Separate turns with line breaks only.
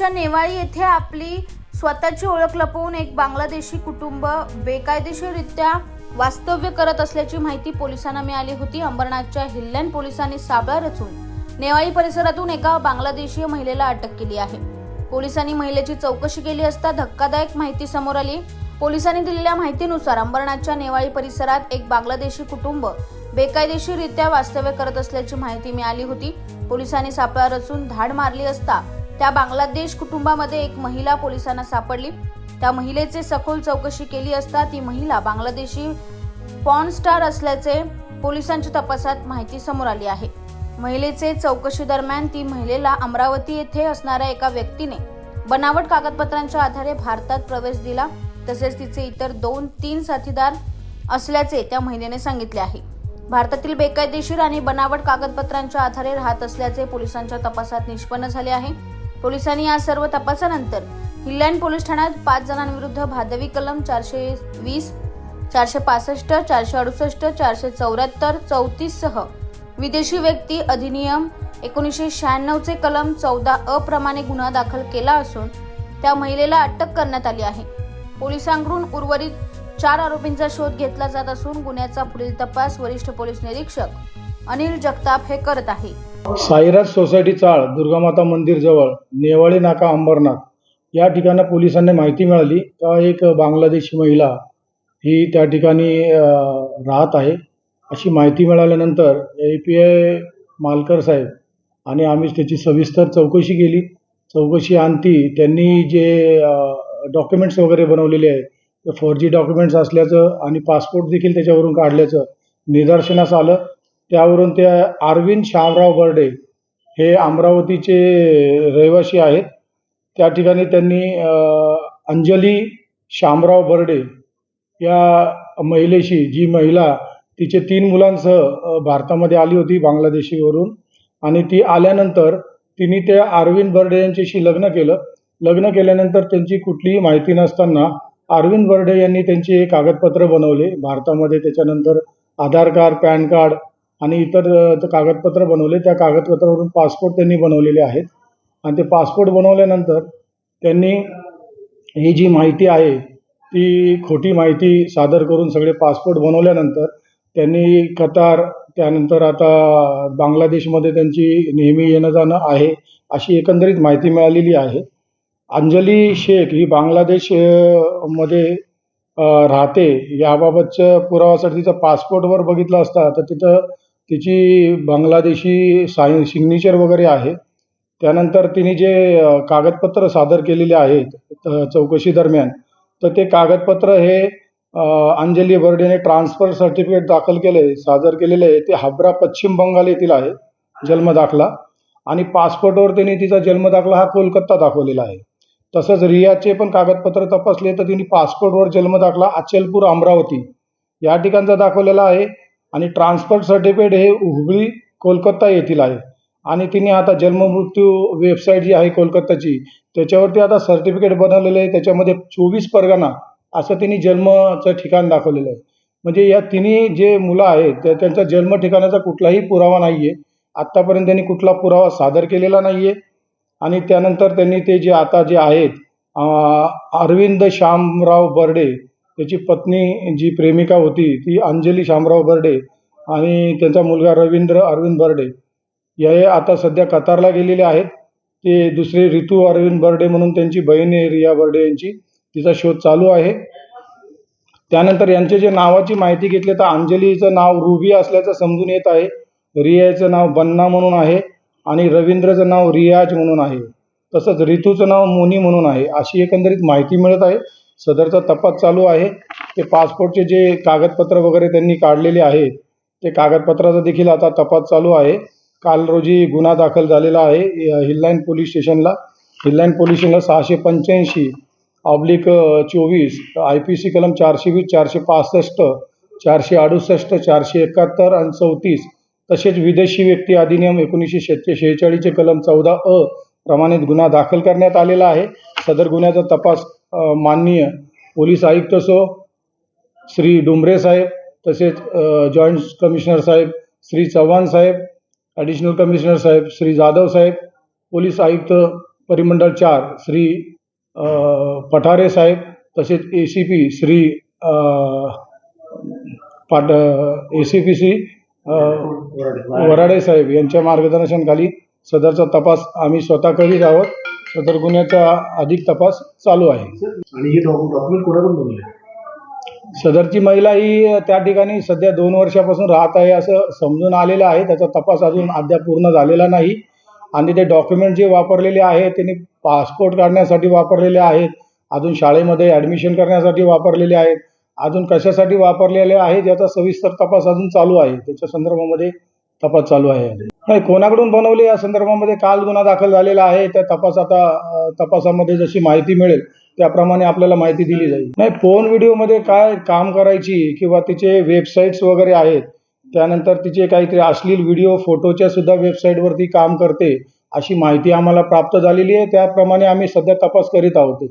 अंबरनाथच्या नेवाळी येथे आपली स्वतःची ओळख लपवून एक बांगलादेशी कुटुंब बेकायदेशीररित्या वास्तव्य करत असल्याची माहिती पोलिसांना मिळाली होती. अंबरनाथच्या हिल्ल्यान पोलिसांनी साबळा रचून नेवाळी परिसरातून एका बांगलादेशीय महिलेला अटक केली आहे. पोलिसांनी महिलेची चौकशी केली असता धक्कादायक माहिती समोर आली. पोलिसांनी दिलेल्या माहितीनुसार अंबरनाथच्या नेवाळी परिसरात एक बांगलादेशी कुटुंब बेकायदेशीररित्या वास्तव्य करत असल्याची माहिती मिळाली होती. पोलिसांनी सापळा रचून धाड मारली असता त्या बांगलादेश कुटुंबामध्ये एक महिला पोलिसांना सापडली. त्या महिलेचे सखोल चौकशी केली असता ती महिला बांगलादेशी पॉन स्टार असल्याचे पोलिसांच्या तपासात माहिती समोर आली आहे. महिलेचे चौकशी दरम्यान ती महिलेला अमरावती येथे असणाऱ्या एका व्यक्तीने बनावट कागदपत्रांच्या आधारे भारतात प्रवेश दिला. तसेच तिचे इतर दोन तीन साथीदार असल्याचे त्या महिलेने सांगितले आहे. भारतातील बेकायदेशीर आणि बनावट कागदपत्रांच्या आधारे राहत असल्याचे पोलिसांच्या तपासात निष्पन्न झाले आहे. पोलिसांनी या सर्व तपासानंतर हिल्लँड पोलीस ठाण्यात पाच जणांविरुद्ध भादवी कलम चारशे वीस चारशे पासष्ट चारशे अडुसष्ट चारशे चौऱ्याहत्तर चौतीस सह विदेशी व्यक्ती अधिनियम एकोणीसशे शहाण्णवचे कलम चौदा अप्रमाणे गुन्हा दाखल केला असून त्या महिलेला अटक करण्यात आली आहे. पोलिसांकडून उर्वरित चार आरोपींचा शोध घेतला जात असून गुन्ह्याचा पुढील तपास वरिष्ठ पोलीस निरीक्षक अनिल जगताप हे करत आहे.
साईराज सोसायटी चाळ दुर्गामाता मंदिर जवळ नेवाळी नाका अंबरनाथ या ठिकाणी पोलिसांना माहिती मिळाली. का एक बांगलादेशी महिला ही त्या ठिकाणी राहत आहे. अशी माहिती मिळाल्यानंतर ए पी आय मालकर साहेब आणि आम्ही त्याची सविस्तर चौकशी केली. चौकशी आणती त्यांनी जे डॉक्युमेंट्स वगैरे बनवलेले आहे ते फोर जी डॉक्युमेंट्स असल्याचं आणि पासपोर्ट देखील त्याच्यावरून काढल्याचं निदर्शनास आलं. त्यावरून त्या अरविंद शामराव बर्डे हे अमरावतीचे रहिवासी आहेत. त्या ठिकाणी त्यांनी अंजली शामराव बर्डे या महिलेशी जी महिला तिचे तीन मुलांसह भारतामध्ये आली होती बांगलादेशीवरून आणि ती आल्यानंतर तिने त्या अरविंद बर्डे यांच्याशी लग्न केलं. लग्न केल्यानंतर त्यांची कुठलीही माहिती नसताना अरविंद बर्डे यांनी त्यांचे कागदपत्र बनवले. भारतामध्ये त्याच्यानंतर आधार कार्ड पॅन कार्ड आणि इतर कागदपत्र बनवले. त्या कागदपत्रावरून पासपोर्ट त्यांनी बनवलेले आहेत. आणि ते पासपोर्ट बनवल्यानंतर त्यांनी ही जी माहिती आहे ती खोटी माहिती सादर करून सगळे पासपोर्ट बनवल्यानंतर त्यांनी कतार त्यानंतर आता बांगलादेशमध्ये त्यांची नेहमी येणं जाणं आहे अशी एकंदरीत माहिती मिळालेली आहे. अंजली शेख ही बांगलादेशमध्ये राहते. याबाबतच्या पुरावासाठी तिचा पासपोर्टवर बघितलं असता तर तिथं तिची बांगलादेशी साय सिग्नेचर वगैरे आहे. त्यानंतर तिने जे कागदपत्र सादर केलेले आहेत चौकशी दरम्यान तर ते कागदपत्र हे अंजली बर्डेने ट्रान्सफर सर्टिफिकेट दाखल केले सादर केलेले आहे. ते हाबरा पश्चिम बंगाल येथील आहे जन्मदाखला. आणि पासपोर्टवर तिने तिचा जन्मदाखला हा कोलकाता दाखवलेला आहे. तसंच रियाचे पण कागदपत्र तपासले तर तिने पासपोर्टवर जन्मदाखला अचलपूर अमरावती या ठिकाणचा दाखवलेला आहे. आणि ट्रान्सफर सर्टिफिकेट हे हुबळी कोलकाता येथील आहे. आणि तिने आता जन्ममृत्यू वेबसाईट जी आहे कोलकाताची त्याच्यावरती आता सर्टिफिकेट बनवलेलं आहे. त्याच्यामध्ये चोवीस परगणा असं तिने जन्मचं ठिकाण दाखवलेलं आहे. म्हणजे या तिन्ही जे मुलं आहेत त्या त्यांचा जन्म ठिकाणाचा कुठलाही पुरावा नाही आहे आत्तापर्यंत त्यांनी कुठला पुरावा सादर केलेला नाही आहे आणि त्यानंतर त्यांनी ते जे आता जे आहेत अरविंद श्यामराव बर्डे त्याची पत्नी जी प्रेमिका होती ती अंजली शामराव बर्डे आणि त्यांचा मुलगा रवींद्र अरविंद बर्डे. हे आता सध्या कतारला गेलेले आहेत. ते दुसरे ऋतू अरविंद बर्डे म्हणून त्यांची बहीण आहे रिया बर्डे यांची. तिचा शोध चालू आहे. त्यानंतर यांचे जे नावाची माहिती घेतली तर अंजलीचं नाव रुबी असल्याचं समजून येत आहे. रियाचं नाव बन्ना म्हणून आहे आणि रवींद्रचं नाव रियाज म्हणून आहे. तसंच ऋतूचं नाव मोनी म्हणून आहे. अशी एकंदरीत माहिती मिळत आहे. सदरचा तपास चालू आहे. ते पासपोर्टचे जे कागदपत्र वगैरे त्यांनी काढलेले आहेत ते कागदपत्राचा देखील आता तपास चालू आहे. काल रोजी गुन्हा दाखल झालेला आहे य- हिल्लाईन पोलीस स्टेशनला. हिल्लाईन पोलीस स्टेशनला सहाशे पंच्याऐंशी ऑब्लिक चोवीस आय पी सी कलम चारशे वीस चारशे पासष्ट चारशे अडुसष्ट चारशे एकाहत्तर आणि चौतीस तसेच विदेशी व्यक्ती अधिनियम एकोणीसशे शेहेचाळीस शेहेचाळीसचे कलम चौदा अ प्रमाणित गुन्हा दाखल करण्यात आलेला आहे. सदर गुन्ह्याचा तपास माननीय पोलीस आयुक्त सो श्री डुंबरे साहेब तसेच जॉईंट कमिशनर साहेब श्री चव्हाण साहेब ॲडिशनल कमिशनर साहेब श्री जाधव साहेब पोलीस आयुक्त परिमंडळ चार श्री पठारे साहेब तसेच ए C P Shri Pat A C P Shri Varade साहेब यांच्या मार्गदर्शनाखाली सदरचा तपास आम्ही स्वतः करीत आहोत. सदर गुन्ह्याचा अधिक तपास चालू आहे.
आणि हे डॉक्युमेंट कोणाकडून बनवले?
सदरची महिला ही त्या ठिकाणी सध्या दोन वर्षापासून राहत आहे असं समजून आलेलं आहे. त्याचा तपास अजून अद्याप पूर्ण झालेला नाही. आणि ते डॉक्युमेंट जे वापरलेले आहेत त्यांनी पासपोर्ट काढण्यासाठी वापरलेले आहेत अजून शाळेमध्ये ॲडमिशन करण्यासाठी वापरलेले आहेत अजून कशासाठी वापरलेले आहेत याचा सविस्तर तपास अजून चालू आहे. त्याच्या संदर्भामध्ये तपास चालू आहे. नाही कोणाकडून बनवले या संदर्भामध्ये काल गुन्हा दाखल झालेला आहे त्या तपास आता तपासामध्ये जशी माहिती मिळेल त्याप्रमाणे आपल्याला माहिती दिली जाईल. नाही फोन व्हिडिओमध्ये काय काम करायची किंवा तिचे वेबसाईट्स वगैरे आहेत त्यानंतर तिचे काहीतरी अश्लील व्हिडिओ फोटोच्या सुद्धा वेबसाईटवरती काम करते अशी माहिती आम्हाला प्राप्त झालेली आहे त्याप्रमाणे आम्ही सध्या तपास करीत आहोत त्याच्या